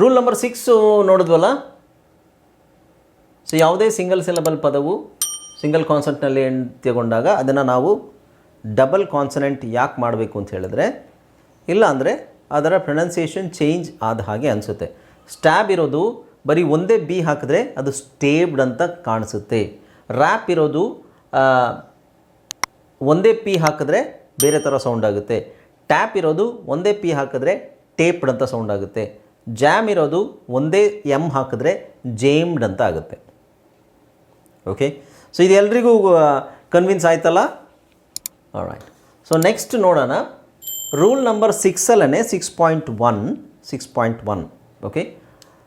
Rule number six ನೋಡಿದ್ವಲ್ಲ? So ಯಾವುದೇ single syllable ಪದವು ಸಿಂಗಲ್ ಕಾನ್ಸೆಂಟ್ನಲ್ಲಿ ತಗೊಂಡಾಗ ಅದನ್ನು ನಾವು ಡಬಲ್ ಕಾನ್ಸನೆಂಟ್ ಯಾಕೆ ಮಾಡಬೇಕು ಅಂತ ಹೇಳಿದ್ರೆ, ಇಲ್ಲ ಅಂದರೆ ಅದರ ಪ್ರೊನೌನ್ಸಿಯೇಷನ್ ಚೇಂಜ್ ಆದ ಹಾಗೆ ಅನಿಸುತ್ತೆ. ಸ್ಟ್ಯಾಬ್ ಇರೋದು ಬರೀ ಒಂದೇ ಬಿ ಹಾಕಿದ್ರೆ ಅದು ಸ್ಟೇಬ್ಡ್ ಅಂತ ಕಾಣಿಸುತ್ತೆ. ರ್ಯಾಪ್ ಇರೋದು ಒಂದೇ ಪಿ ಹಾಕಿದ್ರೆ ಬೇರೆ ಥರ ಸೌಂಡ್ ಆಗುತ್ತೆ. ಟ್ಯಾಪ್ ಇರೋದು ಒಂದೇ ಪಿ ಹಾಕಿದ್ರೆ ಟೇಪ್ಡ್ ಅಂತ ಸೌಂಡ್ ಆಗುತ್ತೆ. ಜಾಮ್ ಇರೋದು ಒಂದೇ ಎಂ ಹಾಕಿದ್ರೆ ಜೇಮ್ಡ್ ಅಂತ ಆಗುತ್ತೆ. ಓಕೆ ಸೊ ಇದು ಎಲ್ರಿಗೂ ಕನ್ವಿನ್ಸ್ ಆಯ್ತಲ್ಲ? ರೈಟ್ ಸೊ ನೆಕ್ಸ್ಟ್ ನೋಡೋಣ. Rule number ಸಿಕ್ಸಲ್ಲೇ six point one six point one okay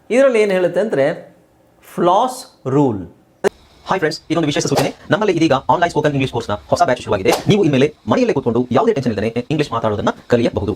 ಇದರಲ್ಲಿ ಏನು ಹೇಳುತ್ತೆ ಅಂದರೆ ಫ್ಲಾಸ್ ರೂಲ್ ಹಾಯ್ ಫ್ರೆಂಡ್ಸ್ ಇದೊಂದು ವಿಶೇಷ ಸೂಚನೆ. ನಮ್ಮಲ್ಲಿ ಇದೀಗ ಆನ್ಲೈನ್ ಸ್ಪೋಕನ್ ಇಂಗ್ಲಿಷ್ ಕೋರ್ಸ್ನ ಹೊಸ ಬ್ಯಾಚ್ ಶುರುವಾಗಿದೆ. ನೀವು ಇನ್ಮೇಲೆ ಮನೆಯಲ್ಲೇ ಕೂತ್ಕೊಂಡು ಯಾವುದೇ ಟೆನ್ಷನ್ ಇಲ್ಲದೆ ಇಂಗ್ಲಿಷ್ ಮಾತಾಡೋದನ್ನ ಕಲಿಯಬಹುದು.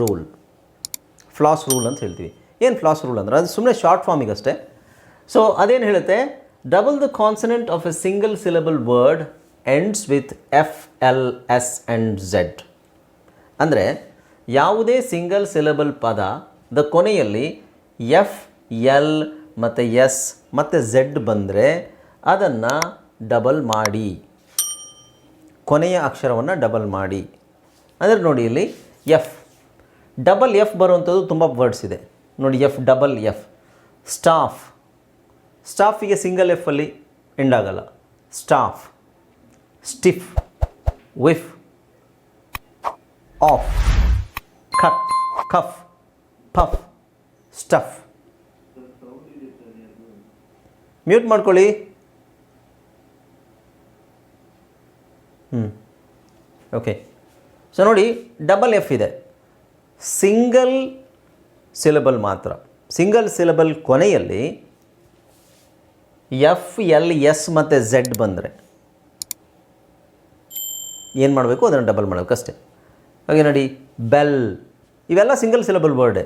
ರೂಲ್ ಫ್ಲಾಸ್ ರೂಲ್ ಅಂತ ಹೇಳ್ತೀವಿ. ಏನು ಫ್ಲಾಸ್ ರೂಲ್ ಅಂದರೆ? ಅದು ಸುಮ್ಮನೆ ಶಾರ್ಟ್ ಫಾರ್ಮಿಗಷ್ಟೇ ಸೊ ಅದೇನು ಹೇಳುತ್ತೆ? Double the consonant of a single syllable word ends with F L S and Z ಅಂದರೆ, ಯಾವುದೇ ಸಿಂಗಲ್ ಸಿಲಬಲ್ ಪದ ದ ಕೊನೆಯಲ್ಲಿ ಎಫ್ ಎಲ್ ಮತ್ತು ಎಸ್ ಮತ್ತು ಝೆಡ್ ಬಂದರೆ ಅದನ್ನು ಡಬಲ್ ಮಾಡಿ. ಕೊನೆಯ ಅಕ್ಷರವನ್ನು ಡಬಲ್ ಮಾಡಿ. ಅಂದರೆ ನೋಡಿ ಇಲ್ಲಿ ಎಫ್ ಡಬಲ್ ಎಫ್ ಬರುವಂಥದ್ದು ತುಂಬ ವರ್ಡ್ಸ್ ಇದೆ. ನೋಡಿ ಎಫ್ ಡಬಲ್ ಎಫ್ ಸ್ಟಾಫ್ ಸ್ಟಾಫಿಗೆ ಸಿಂಗಲ್ ಎಫಲ್ಲಿ ಎಂಡ್ ಆಗಲ್ಲ. Staff stiff whiff off cut cuff puff stuff mute ಮಾಡ್ಕೊಳ್ಳಿ. ಹ್ಞೂ ಓಕೆ ಸೊ ನೋಡಿ ಡಬಲ್ ಎಫ್ ಇದೆ. ಸಿಂಗಲ್ ಸಿಲಬಲ್ ಮಾತ್ರ. ಸಿಂಗಲ್ ಸಿಲಬಲ್ ಕೊನೆಯಲ್ಲಿ ಎಫ್ ಎಲ್ ಎಸ್ ಮತ್ತು ಝೆಡ್ ಬಂದರೆ ಏನು ಮಾಡಬೇಕು? ಅದನ್ನು ಡಬಲ್ ಮಾಡಬೇಕು ಅಷ್ಟೇ. ಹಾಗೆ ನೋಡಿ ಬೆಲ್ ಇವೆಲ್ಲ single syllable Verde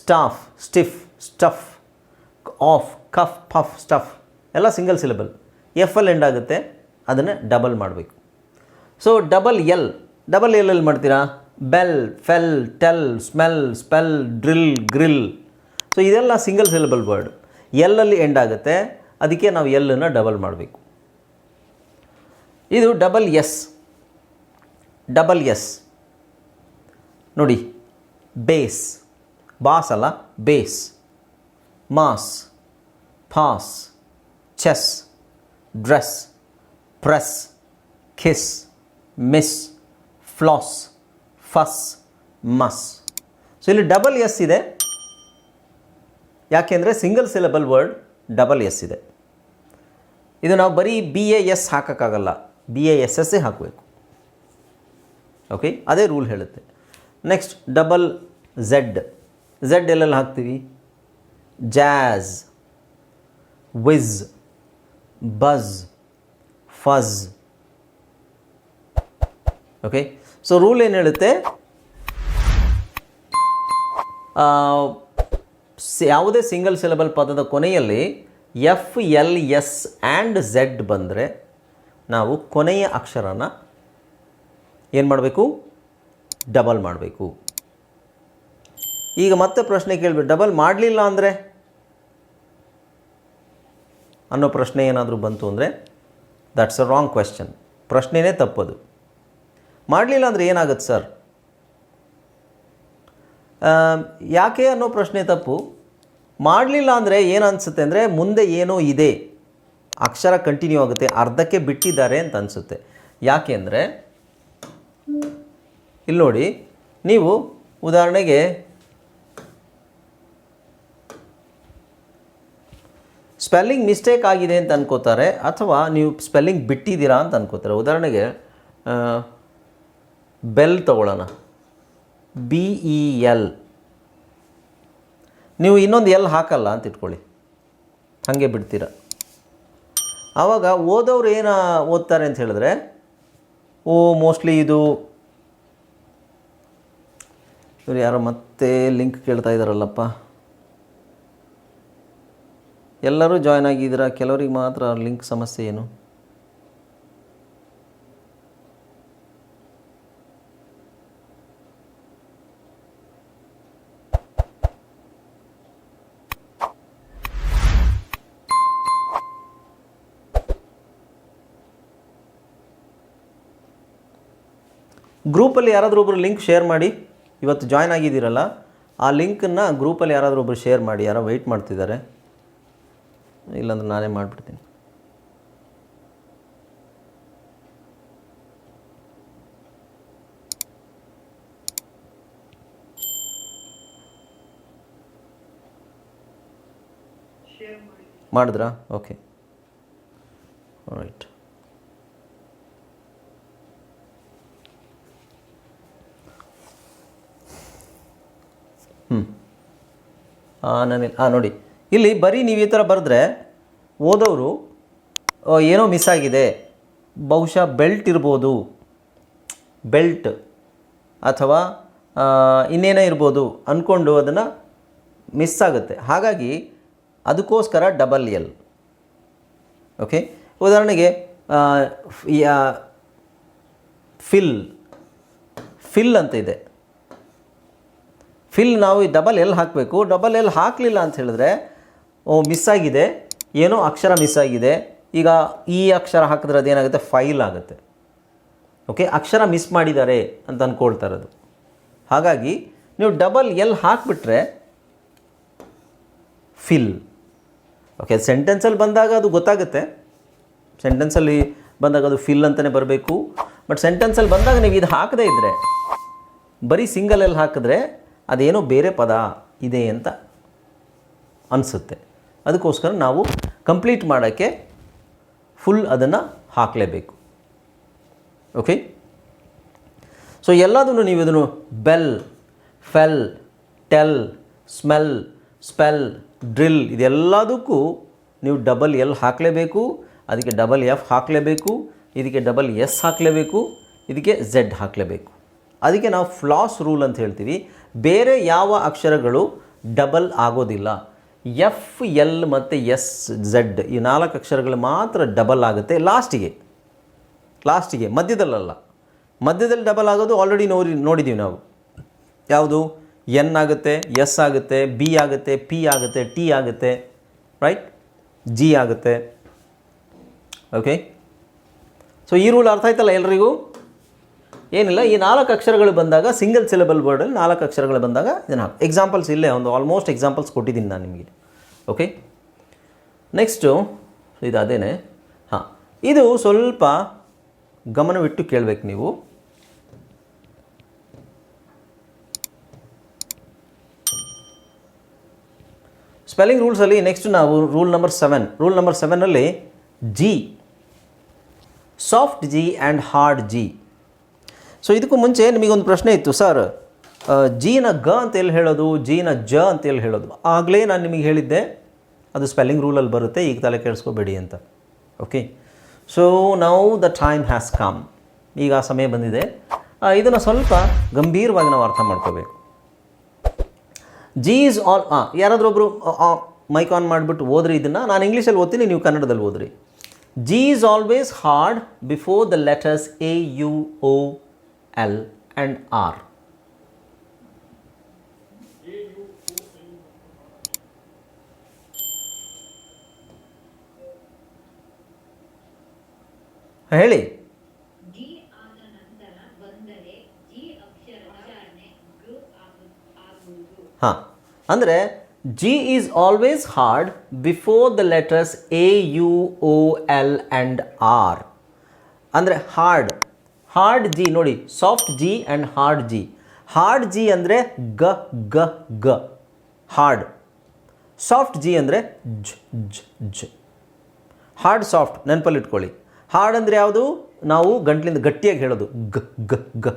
staff stiff stuff off cuff puff stuff ಎಲ್ಲ single syllable F L end ಆಗುತ್ತೆ. ಅದನ್ನು ಡಬಲ್ ಮಾಡಬೇಕು. So double L double L ಎಲ್ಲಿ ಮಾಡ್ತೀರಾ? Bell fell tell smell spell drill grill so ಇದೆಲ್ಲ ಸಿಂಗಲ್ ಸಿಲಬಲ್ ವರ್ಡ್ ಎಲ್ಲಲ್ಲಿ end ಆಗುತ್ತೆ. ಅದಕ್ಕೆ ನಾವು ಎಲ್ಲನ್ನು ಡಬಲ್ ಮಾಡಬೇಕು. ಇದು ಡಬಲ್ ಎಸ್ ಡಬಲ್ ಎಸ್ ನೋಡಿ ಬೇಸ್ ಬಾಸ್ ಅಲ್ಲ ಬೇಸ್ ಮಾಸ್ ಫಾಸ್ chess dress press kiss miss floss fuss, muss. So ಇಲ್ಲಿ ಡಬಲ್ ಎಸ್ ಇದೆ. ಯಾಕೆಂದರೆ single syllable word double S ಇದೆ. ಇದು ನಾವು ಬರೀ ಬಿ ಎ ಎಸ್ ಹಾಕೋಕ್ಕಾಗಲ್ಲ. ಬಿ ಎ ಎಸ್ ಎಸ್ಸೇ ಹಾಕಬೇಕು. ಓಕೆ ಅದೇ ರೂಲ್ ಹೇಳುತ್ತೆ. ನೆಕ್ಸ್ಟ್ ಡಬಲ್ ಝೆಡ್ ಝೆಡ್ ಎಲ್ಲೆಲ್ಲಿ ಹಾಕ್ತೀವಿ? Jazz whiz buzz fuzz okay so rule ಏನು ಹೇಳುತ್ತೆ? ಯಾವುದೇ ಸಿಂಗಲ್ ಸಿಲೆಬಲ್ ಪದದ ಕೊನೆಯಲ್ಲಿ F L S and Z ಬಂದರೆ ನಾವು ಕೊನೆಯ ಅಕ್ಷರನ ಏನು ಮಾಡಬೇಕು? ಡಬಲ್ ಮಾಡಬೇಕು. ಈಗ ಮತ್ತೆ ಪ್ರಶ್ನೆ ಕೇಳಬೇಕು ಡಬಲ್ ಮಾಡಲಿಲ್ಲ ಅಂದರೆ? ಅನ್ನೋ ಪ್ರಶ್ನೆ ಏನಾದರೂ ಬಂತು ಅಂದರೆ ದಟ್ಸ್ ಅ ರಾಂಗ್ ಕ್ವೆಶ್ಚನ್ ಪ್ರಶ್ನೆನೇ ತಪ್ಪದು. ಮಾಡಲಿಲ್ಲ ಅಂದರೆ ಏನಾಗುತ್ತೆ ಸರ್? ಯಾಕೆ ಅನ್ನೋ ಪ್ರಶ್ನೆ ತಪ್ಪು. ಮಾಡಲಿಲ್ಲ ಅಂದರೆ ಏನು ಅನಿಸುತ್ತೆ ಅಂದರೆ ಮುಂದೆ ಏನೋ ಇದೆ. ಅಕ್ಷರ ಕಂಟಿನ್ಯೂ ಆಗುತ್ತೆ, ಅರ್ಧಕ್ಕೆ ಬಿಟ್ಟಿದ್ದಾರೆ ಅಂತ ಅನಿಸುತ್ತೆ. ಯಾಕೆ ಅಂದರೆ, ಇಲ್ಲಿ ನೋಡಿ, ನೀವು ಉದಾಹರಣೆಗೆ ಸ್ಪೆಲ್ಲಿಂಗ್ ಮಿಸ್ಟೇಕ್ ಆಗಿದೆ ಅಂತ ಅನ್ಕೋತಾರೆ, ಅಥವಾ ನೀವು ಸ್ಪೆಲ್ಲಿಂಗ್ ಬಿಟ್ಟಿದ್ದೀರಾ ಅಂತ ಅನ್ಕೋತಾರೆ. ಉದಾಹರಣೆಗೆ ಬೆಲ್ ತಗೊಳ್ಳೋಣ. ಬಿ ಇ ಎಲ್ ನೀವು ಇನ್ನೊಂದು ಎಲ್ ಹಾಕಲ್ಲ ಅಂತ ಇಟ್ಕೊಳ್ಳಿ. ಹಾಗೆ ಬಿಡ್ತೀರ. ಆವಾಗ ಓದೋರು ಏನು ಓದ್ತಾರೆ ಅಂತ ಹೇಳಿದ್ರೆ, ಓ ಮೋಸ್ಟ್ಲಿ ಇದು ಇವ್ರು ಯಾರೋ ಮತ್ತೆ ಲಿಂಕ್ ಕೇಳ್ತಾ ಇದ್ದಾರಲ್ಲಪ್ಪ. ಎಲ್ಲರೂ ಜಾಯ್ನ್ ಆಗಿದ್ದೀರಾ? ಕೆಲವರಿಗೆ ಮಾತ್ರ ಲಿಂಕ್ ಸಮಸ್ಯೆ ಏನು? ಗ್ರೂಪಲ್ಲಿ ಯಾರಾದರೂ ಒಬ್ಬರು ಲಿಂಕ್ ಶೇರ್ ಮಾಡಿ, ಇವತ್ತು ಜಾಯ್ನ್ ಆಗಿದ್ದೀರಲ್ಲ, ಆ ಲಿಂಕನ್ನು ಗ್ರೂಪಲ್ಲಿ ಯಾರಾದರೂ ಒಬ್ಬರು ಶೇರ್ ಮಾಡಿ, ಯಾರೋ ವೆಯ್ಟ್ ಮಾಡ್ತಿದ್ದಾರೆ, ಇಲ್ಲಾಂದ್ರೆ ನಾನೇ ಮಾಡಿಬಿಡ್ತೀನಿ. ಮಾಡಿದ್ರಾ? ಓಕೆ. ರೈಟ್ ಹ್ಞೂ ನನಗೆ ಹಾಂ ನೋಡಿ. ಇಲ್ಲಿ ಬರೀ ನೀವು ಈ ಥರ ಬರೆದ್ರೆ ಓದೋರು ಏನೋ ಮಿಸ್ ಆಗಿದೆ. ಬಹುಶಃ ಬೆಲ್ಟ್ ಇರ್ಬೋದು. ಬೆಲ್ಟ್ ಅಥವಾ ಇನ್ನೇನೋ ಇರ್ಬೋದು ಅಂದ್ಕೊಂಡು ಅದನ್ನು ಮಿಸ್ ಆಗುತ್ತೆ. ಹಾಗಾಗಿ ಅದಕ್ಕೋಸ್ಕರ ಡಬಲ್ ಎಲ್ ಓಕೆ ಉದಾಹರಣೆಗೆ ಫಿಲ್ ಫಿಲ್ ಅಂತ ಇದೆ. ಫಿಲ್ ನಾವು ಈ ಡಬಲ್ ಎಲ್ ಹಾಕಬೇಕು. ಡಬಲ್ ಎಲ್ ಹಾಕಲಿಲ್ಲ ಅಂತ ಹೇಳಿದ್ರೆ, ಓ ಮಿಸ್ ಆಗಿದೆ. ಏನೋ ಅಕ್ಷರ ಮಿಸ್ ಆಗಿದೆ. ಈಗ ಈ ಅಕ್ಷರ ಹಾಕಿದ್ರೆ ಅದೇನಾಗುತ್ತೆ? ಫೈಲ್ ಆಗುತ್ತೆ. ಓಕೆ ಅಕ್ಷರ ಮಿಸ್ ಮಾಡಿದ್ದಾರೆ ಅಂತ ಅಂದ್ಕೊಳ್ತಾ ಇರೋದು. ಹಾಗಾಗಿ ನೀವು ಡಬಲ್ ಎಲ್ ಹಾಕಿಬಿಟ್ರೆ ಫಿಲ್ ಓಕೆ ಸೆಂಟೆನ್ಸಲ್ಲಿ ಬಂದಾಗ ಅದು ಗೊತ್ತಾಗುತ್ತೆ. ಸೆಂಟೆನ್ಸಲ್ಲಿ ಬಂದಾಗ ಅದು ಫಿಲ್ ಅಂತಲೇ ಬರಬೇಕು. ಬಟ್ ಸೆಂಟೆನ್ಸಲ್ಲಿ ಬಂದಾಗ ನೀವು ಇದು ಹಾಕದೇ ಇದ್ದರೆ ಬರೀ ಸಿಂಗಲಲ್ಲಿ ಹಾಕಿದ್ರೆ ಅದೇನೋ ಬೇರೆ ಪದ ಇದೆ ಅಂತ ಅನಿಸುತ್ತೆ. ಅದಕ್ಕೋಸ್ಕರ ನಾವು ಕಂಪ್ಲೀಟ್ ಮಾಡೋಕ್ಕೆ ಫುಲ್ ಅದನ್ನು ಹಾಕಲೇಬೇಕು. ಓಕೆ ಸೊ ಎಲ್ಲದನ್ನು ನೀವು ಇದನ್ನು bell fell tell smell spell drill ಇದೆಲ್ಲದಕ್ಕೂ ನೀವು ಡಬಲ್ ಎಲ್ ಹಾಕಲೇಬೇಕು, ಅದಕ್ಕೆ ಡಬಲ್ ಎಫ್ ಹಾಕಲೇಬೇಕು, ಇದಕ್ಕೆ ಡಬಲ್ ಎಸ್ ಹಾಕಲೇಬೇಕು, ಇದಕ್ಕೆ ಝೆಡ್ ಹಾಕಲೇಬೇಕು. ಅದಕ್ಕೆ ನಾವು ಫ್ಲಾಸ್ ರೂಲ್ ಅಂತ ಹೇಳ್ತೀವಿ. ಬೇರೆ ಯಾವ ಅಕ್ಷರಗಳು ಡಬಲ್ ಆಗೋದಿಲ್ಲ. ಎಫ್ ಎಲ್ ಮತ್ತು ಎಸ್ ಝೆಡ್ ಈ ನಾಲ್ಕು ಅಕ್ಷರಗಳು ಮಾತ್ರ ಡಬಲ್ ಆಗುತ್ತೆ ಲಾಸ್ಟಿಗೆ ಲಾಸ್ಟಿಗೆ ಮಧ್ಯದಲ್ಲಲ್ಲ. ಮಧ್ಯದಲ್ಲಿ ಡಬಲ್ ಆಗೋದು ಆಲ್ರೆಡಿ ನೋಡಿ ನೋಡಿದ್ದೀವಿ ನಾವು. ಯಾವುದು? ಎನ್ ಆಗುತ್ತೆ ಎಸ್ ಆಗುತ್ತೆ ಬಿ ಆಗುತ್ತೆ ಪಿ ಆಗುತ್ತೆ ಟಿ ಆಗುತ್ತೆ ರೈಟ್ ಜಿ ಆಗುತ್ತೆ. ಓಕೆ ಸೊ ಈ ರೂಲ್ ಅರ್ಥ ಆಯ್ತಲ್ಲ ಎಲ್ರಿಗೂ? ಏನಿಲ್ಲ, ಈ ನಾಲ್ಕು ಅಕ್ಷರಗಳು ಬಂದಾಗ ಸಿಂಗಲ್ ಸಿಲೆಬಲ್ ವರ್ಡಲ್ಲಿ ನಾಲ್ಕು ಅಕ್ಷರಗಳು ಬಂದಾಗ ಇದನ್ನು ಎಕ್ಸಾಂಪಲ್ಸ್ ಇಲ್ಲೇ, ಒಂದು ಆಲ್ಮೋಸ್ಟ್ ಎಕ್ಸಾಂಪಲ್ಸ್ ಕೊಟ್ಟಿದ್ದೀನಿ ನಾನು ನಿಮಗೆ. ಓಕೆ ನೆಕ್ಸ್ಟು ಇದು ಅದೇನೆ. ಹಾಂ, ಇದು ಸ್ವಲ್ಪ ಗಮನವಿಟ್ಟು ಕೇಳಬೇಕು ನೀವು. ಸ್ಪೆಲ್ಲಿಂಗ್ ರೂಲ್ಸಲ್ಲಿ ನೆಕ್ಸ್ಟ್ ನಾವು rule number seven rule number ಸೆವೆನಲ್ಲಿ G soft G and hard G so ಇದಕ್ಕೂ ಮುಂಚೆ ನಿಮಗೊಂದು ಪ್ರಶ್ನೆ ಇತ್ತು, ಸರ್ ಜೀನ ಗ ಅಂತ ಎಲ್ಲಿ ಹೇಳೋದು? ಜೀನ ಜ ಅಂತ ಎಲ್ಲಿ ಹೇಳೋದು? ಆಗಲೇ ನಾನು ನಿಮಗೆ ಹೇಳಿದ್ದೆ, ಅದು ಸ್ಪೆಲ್ಲಿಂಗ್ ರೂಲಲ್ಲಿ ಬರುತ್ತೆ, ಈಗ ತಲೆ ಕೆಡಿಸ್ಕೋಬೇಡಿ ಅಂತ. Okay so now the time has come ಈಗ ಆ ಸಮಯ ಬಂದಿದೆ. ಇದನ್ನು ಸ್ವಲ್ಪ ಗಂಭೀರವಾಗಿ ನಾವು ಅರ್ಥ ಮಾಡ್ಕೋಬೇಕು. ಜಿ ಈಸ್ ಆಲ್ ಯಾರಾದರೂ ಒಬ್ಬರು ಮೈಕ್ ಆನ್ ಮಾಡಿಬಿಟ್ಟು ಓದ್ರಿ ಇದನ್ನು. ನಾನು ಇಂಗ್ಲೀಷಲ್ಲಿ ಓದ್ತೀನಿ, ನೀವು ಕನ್ನಡದಲ್ಲಿ ಓದ್ರಿ. G is always hard before the letters A U O L and R ಹೇಳಿ. ಜಿ ಆದ ನಂತರ ಬಂದರೆ ಜಿ ಅಕ್ಷರದ ಉಚ್ಚಾರಣೆ ಗೃ ಆಗು ಆಗುವುದು. ಹಾಂ ಅಂದರೆ G is always hard before the letters A U O L and R ಅಂದರೆ ಹಾರ್ಡ್ ಹಾರ್ಡ್ ಜಿ ನೋಡಿ, soft G and hard G. Hard G ಅಂದರೆ ಗ ಗ ಗ. ಹಾರ್ಡ್. ಸಾಫ್ಟ್ ಜಿ ಅಂದರೆ ಜ್ ಜ್ ಜ್. ಹಾರ್ಡ್, ಸಾಫ್ಟ್, ನೆನಪಲ್ಲಿ ಇಟ್ಕೊಳ್ಳಿ. ಹಾರ್ಡ್ ಅಂದರೆ ಯಾವುದು? ನಾವು ಗಂಟ್ಲಿಂದ ಗಟ್ಟಿಯಾಗಿ ಹೇಳೋದು. ಗ ಗ ಗ